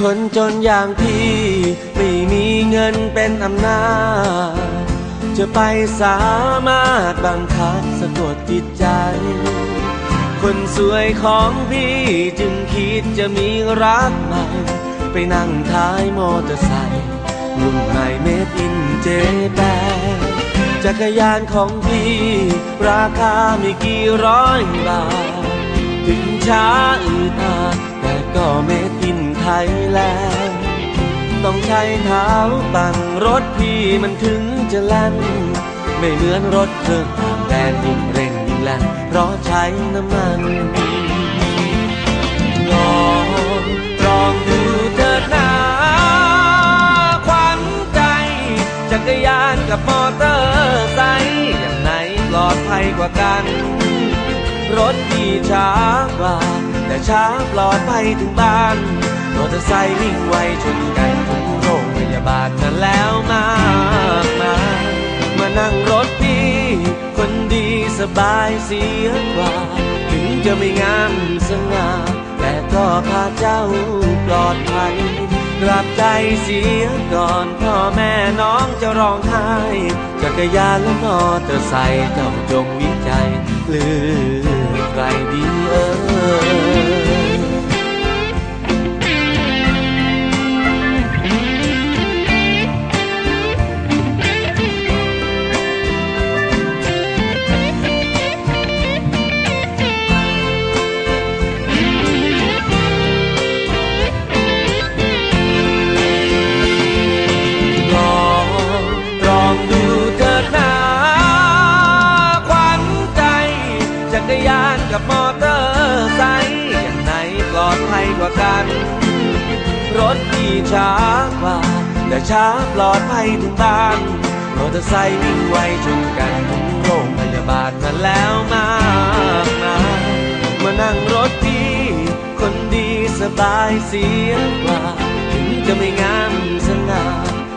คนจนอย่างพี่ ไม่มีเงินเป็นอำนาจ จะไปสามารถบังคับสะกดจิตใจ คนสวยของพี่จึงคิดจะมีรักใหม่ ไปนั่งท้ายมอเตอร์ไซค์รุ่นใหม่เมดอินเจแปจักรยานของพี่ ราคาไม่กี่ร้อยบาท ถึงช้าอืดอาดแต่ก็เมด ไทยแลนด์ต้องใช้เท้าปั่นรถพี่มันถึงจะแล่นไม่เหมือนรถเครื่องแรงยิ่งเร่งยิ่งแล่นเพราะใช้น้ำมันลองลองดูเถิดนาขวัญใจจักรยานกับมอเตอร์ไซค์อย่างไหนปลอดภัยกว่ากัน รถที่ช้ากว่า แต่ช้าปลอดภัยถึงบ้าน มอเตอร์ไซค์วิ่งไวชนกันถึงโรงพยาบาลนั้นแล้วมากมายมานั่งรถพี่คนดีสบายเสียกว่า ถึงจะไม่งามสง่าแต่ก็พาเจ้าปลอดภัยกลับใจเสียก่อนพ่อแม่น้องจะร้องไห้จักรยานและมอเตอร์ไซค์เจ้าจงวิจัยเลือกใครดีเออ กับมอเตอร์ไซค์อย่างไหนปลอดภัยกว่ากัน รถที่ช้ากว่า แต่ช้าปลอดภัยถึงบ้านมอเตอร์ไซค์วิ่งไวชนกันถึงโรงพยาบาลมาแล้วมากมายมานั่งรถพีคนดีสบายเสียกว่า ถึงจะไม่งามสง่า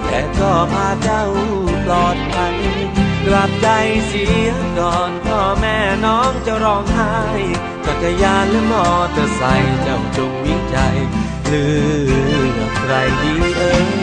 แต่ก็พาเจ้าปลอดภัย บใจเสียก่อนพ่อแม่น้องจะร้องไห้จักรยานและมอเตอร์ไซค์เจ้าจงวิจัยเลือกใครดีเอ่ย